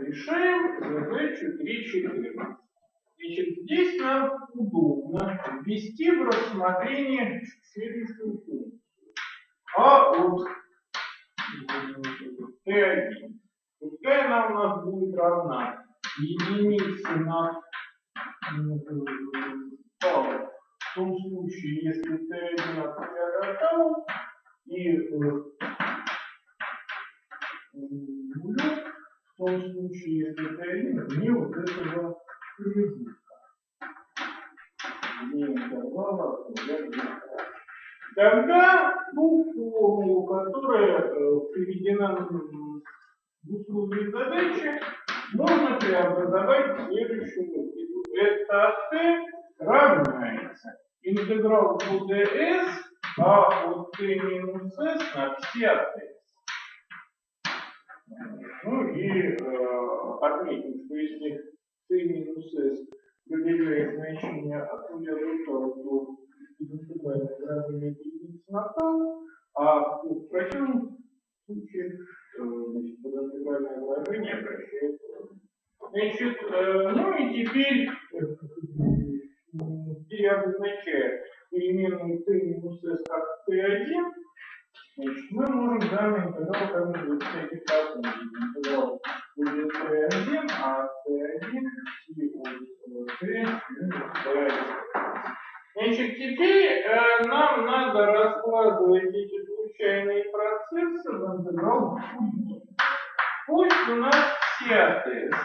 решаем задачу 3.14. Значит, здесь нам удобно ввести в рассмотрение следующую функцию. А от Т1. Пускай она у нас будет равна единице на тау в том случае, если Т1 от и э, нулю в том случае, если Т1 вне вот этого промежутка. Вне интервала тау. Тогда ту формулу, которая э, приведена в условии задачи, можно преобразовать в следующем виду. Это t равняется интеграл по ds, а от t минус s на все от s. Ну и э, отметим, что если t минус s проверяет значение от нуля до тау, то интегральное выражение единицы на тау, а в противном случае значит, подинтегральное выражение обращается. Значит, э, ну и теперь я обозначаю переменную t минус s как t1, значит, мы можем данный интеграл как-нибудь раз интеграл будет t1, а t1 и от t минус t1. Значит, теперь э, нам надо раскладывать эти случайные процессы в Фурье. Пусть у нас все АТС.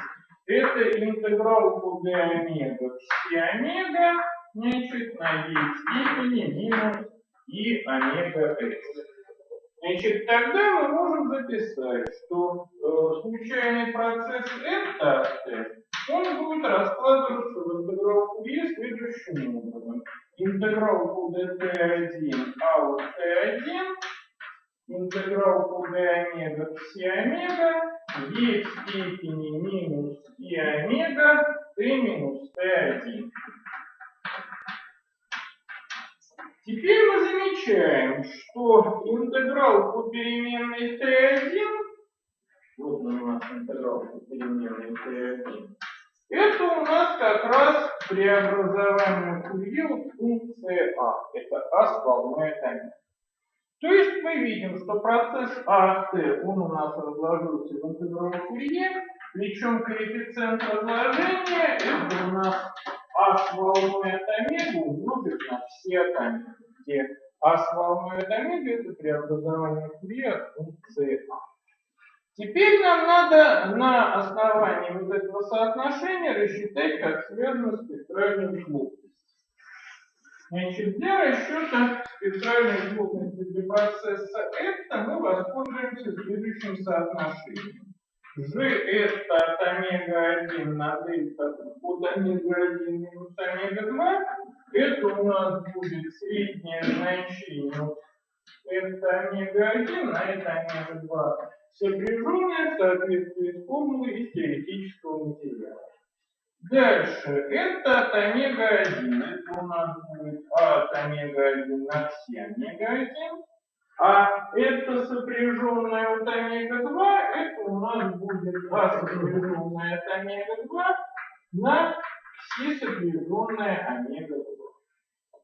Это интеграл d омега все омега, значит, на e степени минус и омега s. Значит, тогда мы можем записать, что э, случайный процесс это он будет раскладываться в интеграл Фурье следующим образом. Интеграл по dt1 а от t1 интеграл по d омега все омега e в степени минус и омега t минус t1. Теперь замечаем, что интеграл по переменной t1, вот у нас интеграл по переменной t1, это у нас как раз преобразование Фурье функции а. Это а с от омега. То есть мы видим, что процесс АТ, он у нас разложился в интеграл Фурье, причем коэффициент разложения это у нас а с волной от омега умножить на все от где омега это преобразование Фурье функции а. Теперь нам надо на основании вот этого соотношения рассчитать, как связано спектральная плотность. Значит, для расчета спектральной плотности для процесса это мы воспользуемся следующим соотношением. G это от омега-1 на дельта от омега-1 минус омега-2. Это у нас будет среднее значение. Это омега-1 на это омега-2 сопряженное в соответствии с формулой из теоретического материала. Дальше, это от омега-1, это у нас будет а от омега-1 на все омега-1, а это сопряженное от омега-2, это у нас будет а сопряженное от омега-2 на все сопряженное омега-2.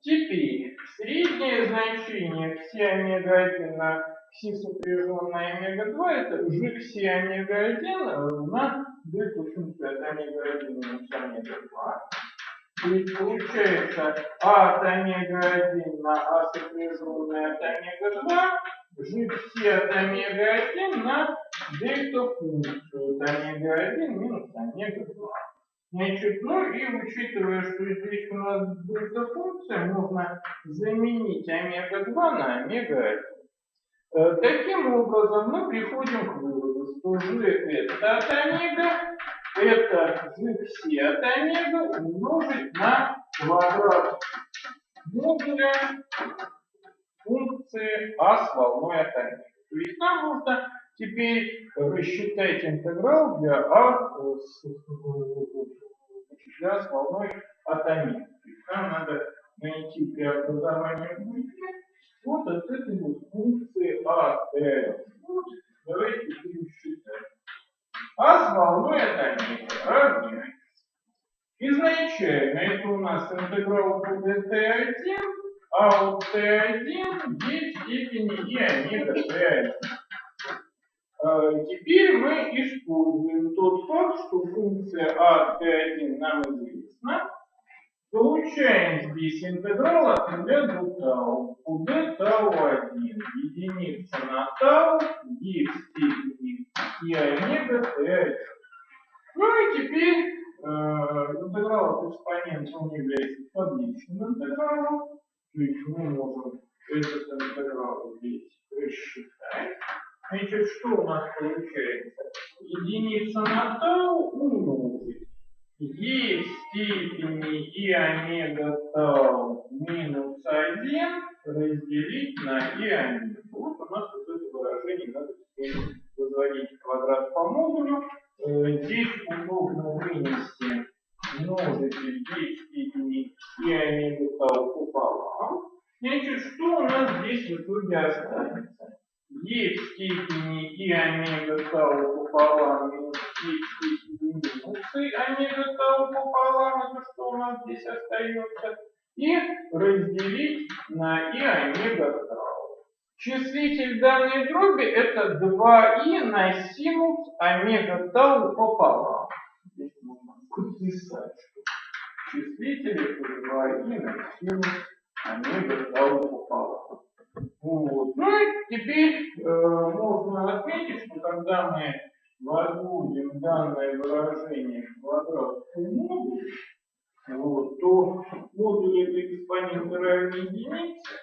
Теперь, среднее значение все омега-1 на все сопряженное омега-2 это g все омега-1 на дельту функции от омега-1 минус омега-2. То есть получается а от омега-1 на а сопряженное от омега-2 g от омега-1 на дельта функцию от омега-1 минус омега-2. Значит, ну и учитывая, что здесь у нас дельта функция, можно заменить омега-2 на омега-1. Таким образом, мы приходим к выводу, что g это от омега, это g все от омега умножить на квадрат модуля функции а с волной от омега. То есть нам нужно теперь рассчитать интеграл для а с, для с волной есть нам надо найти преобразование Буйке вот от этой вот функции а, э, вот, давайте будем считать. А Вас волнует омега, равняется. Изначально это у нас интеграл по dt1, а у t1 есть степени и омега t1. А, Теперь мы используем тот факт, что функция а t1 нам известна. Получаем здесь интеграл от нуля до тау. У d тау 1 единица на тау, e в степени и омега t1. Ну и теперь э, интеграл от экспонента он является табличным интегралом. То есть мы можем этот интеграл здесь рассчитать. Значит, что у нас получается? Единица на тау умножить e в степени и омега тау минус 1 разделить на и омега. Вот у нас вот это выражение надо возводить в квадрат по модулю. Э, Здесь удобно вынести множитель e в степени и омега тау пополам. Значит, что у нас здесь в итоге останется? В степени и омега тау пополам минус в степени минусы омега тау пополам, это что у нас здесь остается, и разделить на и омега тау. Числитель данной дроби это 2и на синус омега тау пополам. Здесь можно записать, что числитель это 2и на синус омега тау пополам. Вот. Ну и теперь э, можно отметить, что когда мы возводим данное выражение квадрат модулю, вот, то модуль это экспонент равен единице,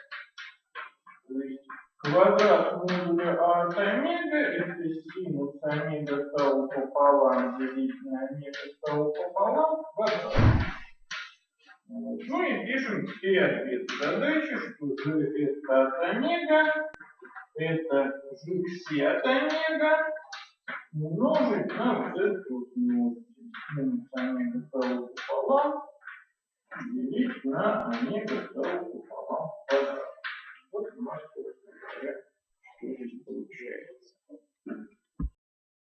то есть квадрат модуля а от омега это синус омега тау пополам делить на омега тау пополам квадрат. Ну и пишем все ответы задачи, что G это от омега, это G от омега, умножить на вот эту минус омега второго пополам, делить на омега второго пополам квадрат. Вот у нас, собственно говоря, что здесь получается.